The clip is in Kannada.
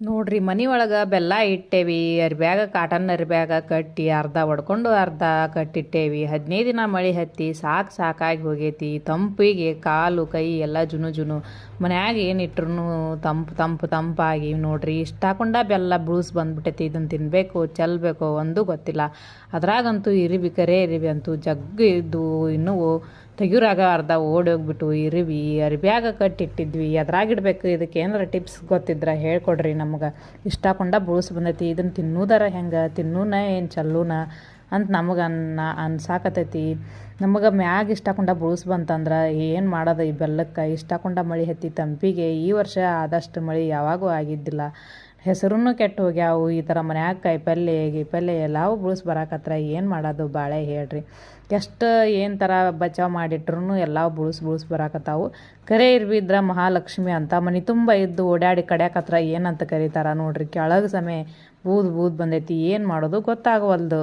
ನೋಡ್ರಿ, ಮನೆ ಒಳಗೆ ಬೆಲ್ಲ ಇಟ್ಟೇವಿ, ಅರಿಬ್ಯಾಗ ಕಾಟನ್ ಅರಿಬ್ಯಾಗ ಕಟ್ಟಿ, ಅರ್ಧ ಒಡ್ಕೊಂಡು ಅರ್ಧ ಕಟ್ಟಿಟ್ಟೇವಿ. ಹದಿನೈದು ದಿನ ಮಳೆ ಹತ್ತಿ ಸಾಕು ಸಾಕಾಗಿ ಹೋಗೈತಿ. ತಂಪಿಗೆ ಕಾಲು, ಕೈ ಎಲ್ಲ ಜುನು ಜುನು. ಮನ್ಯಾಗ ಏನು ಇಟ್ರು ತಂಪು ತಂಪು ತಂಪಾಗಿ ನೋಡ್ರಿ, ಇಷ್ಟ ಹಾಕೊಂಡ ಬೆಲ್ಲ ಬುಳ್ಸ್ ಬಂದ್ಬಿಟ್ಟೈತಿ. ಇದನ್ನು ತಿನ್ನಬೇಕು ಚೆಲ್ಲಬೇಕು ಒಂದು ಗೊತ್ತಿಲ್ಲ. ಅದ್ರಾಗಂತೂ ಇರಿವಿ ಕರೆ ಇರಿವಿ ಅಂತೂ ಜಗ್ಗು ಇದ್ದು ಇನ್ನೂ ತೆಗಿಯೋರಾಗ ಅರ್ಧ ಓಡಿ ಹೋಗ್ಬಿಟ್ಟು ಇರಿವಿ ಅರಿಬ್ಯಾಗ ಕಟ್ಟಿಟ್ಟಿದ್ವಿ. ಅದ್ರಾಗಿಡ್ಬೇಕು ಇದಕ್ಕೆ ಏನಾರ ಟಿಪ್ಸ್ ಗೊತ್ತಿದ್ರೆ ಹೇಳ್ಕೊಡ್ರಿ ನಮ್ಗೆ ಇಷ್ಟ ಕೊಂಡ ಬುಳ್ಸ್ ಬಂದೈತಿ. ಇದನ್ನು ತಿನ್ನೋದಾರ ಹೆಂಗೆ? ತಿನ್ನೂನ ಏನು ಚಲ್ಲೂನ? ಅಂತ ನಮಗೆ ಅನ್ನ ಅನ್ಸಾಕತೈತಿ ನಮಗೆ ಮ್ಯಾಗ ಇಷ್ಟ ಹಾಕೊಂಡ ಬುಳ್ಸ್ ಬಂತಂದ್ರೆ ಏನು ಮಾಡೋದು ಈ ಬೆಲ್ಲಕ್ಕೆ ಇಷ್ಟ ಹಾಕೊಂಡ ಮಳೆ ಹತ್ತಿ ತಂಪಿಗೆ ಈ ವರ್ಷ ಆದಷ್ಟು ಮಳೆ ಯಾವಾಗೂ ಆಗಿದ್ದಿಲ್ಲ. ಹೆಸರೂ ಕೆಟ್ಟು ಹೋಗ್ಯಾವು. ಈ ಥರ ಮನ್ಯಾಗ ಕಾಯಿಪಲ್ಲೆ, ಗೀಪಲ್ಲೆ ಎಲ್ಲವೂ ಬುಳ್ಸ್ ಬರಾಕತ್ರ ಏನು ಮಾಡೋದು ಬಾಳೆ ಹೇಳ್ರಿ. ಎಷ್ಟು ಏನು ಥರ ಬಚಾವ್ ಮಾಡಿಟ್ರು ಎಲ್ಲ ಬುಳ್ಸ್ ಬುಳ್ಸ್ ಬರಾಕತ್ತಾವು. ಕರೆ ಇರ್ಬಿದ್ರ ಮಹಾಲಕ್ಷ್ಮಿ ಅಂತ ಮನೆ ತುಂಬ ಇದ್ದು ಓಡಾಡಿ ಕಡ್ಯಾಕತ್ರ ಏನಂತ ಕರೀತಾರ ನೋಡ್ರಿ. ಕೆಳಗೆ ಸಮಯ ಬೂದ್ ಬೂದ್ ಬಂದೈತಿ. ಏನು ಮಾಡೋದು ಗೊತ್ತಾಗವಲ್ದು.